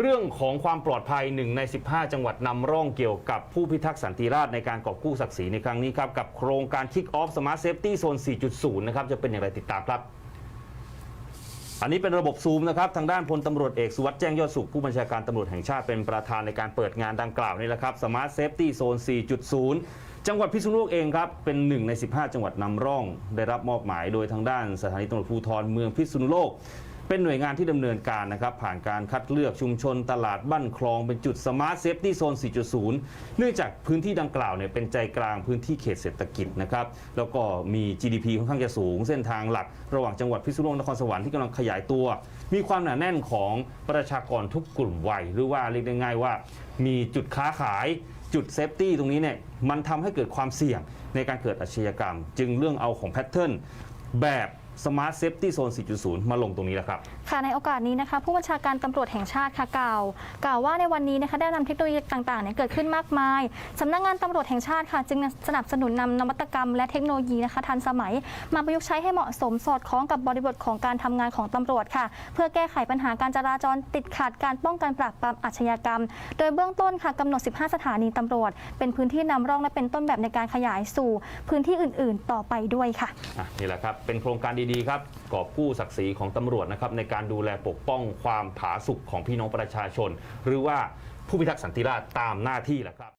เรื่องของความปลอดภัยหนึ่งใน 15 จังหวัดนำร่องเกี่ยวกับผู้พิทักษ์สันติราษฎร์ในการกอบกู้ศักดิ์ศรีในครั้งนี้ครับ กับโครงการ Kick Off Smart Safety Zone 4.0 นะครับ จะเป็นอย่างไรติดตามครับ อันนี้เป็นระบบซูมนะครับ ทางด้านพลตำรวจเอกสุวัสด์แจ้งยอดสุขผู้บัญชาการตำรวจแห่งชาติเป็นประธานในการเปิดงานดังกล่าวนี่แหละครับ Smart Safety Zone 4.0จังหวัดพิษณุโลกเองครับ เป็นหนึ่งใน 15 จังหวัดนำร่อง ได้รับมอบหมายโดยทางด้านสถานีตำรวจภูธรเมืองพิษณุโลก เป็นหน่วยงานที่ดำเนินการนะครับ ผ่านการคัดเลือกชุมชนตลาดบ้านคลองเป็นจุด Smart Safety Zone 4.0 เนื่องจากพื้นที่ดังกล่าวเนี่ยเป็นใจกลางพื้นที่เขตเศรษฐกิจนะครับ แล้วก็มี GDP ค่อนข้างจะสูง เส้นทางหลัก ระหว่างจังหวัดพิษณุโลกนครสวรรค์ที่กำลังขยายตัว มีความหนาแน่นของประชากรทุกกลุ่มวัยหรือว่าเรียกได้ง่ายว่า มีจุดค้าขายจุดเซฟตี้ตรงนี้เนี่ยมันทำให้เกิดความเสี่ยงในการเกิดอาชญากรรม จึงเรื่องเอาของแพทเทิร์นแบบ Smart Safety Zone 4.0 มาลงตรงนี้แหละครับ ค่ะในโอกาสนี้นะคะ ผู้บัญชาการตำรวจแห่งชาติค่ะกล่าว กล่าวว่าในวันนี้นะคะได้นำเทคโนโลยีต่างๆเนี่ยเกิดขึ้นมากมายสำนักงานตำรวจแห่งชาติค่ะ จึงสนับสนุนนำนวัตกรรมและเทคโนโลยีนะคะทันสมัย มาประยุกต์ใช้ให้เหมาะสมสอดคล้องกับบริบทของการทำงานของตำรวจค่ะ เพื่อแก้ไขปัญหาการจราจรติดขัดการป้องกันปราบปรามอาชญากรรม โดยเบื้องต้นค่ะกำหนด 15 สถานีตำรวจ เป็นพื้นที่นำร่องและเป็นต้นแบบในการขยายสู่ พื้นที่อื่น ๆ ต่อไปด้วยค่ะอะนี่แหละครับเป็นโครงการดีๆครับกอบกู้ศักดิ์ศรีของตำรวจนะครับในการดูแลปกป้องความผาสุกของพี่น้องประชาชน หรือว่าผู้พิทักษ์สันติราชตามหน้าที่แหละครับ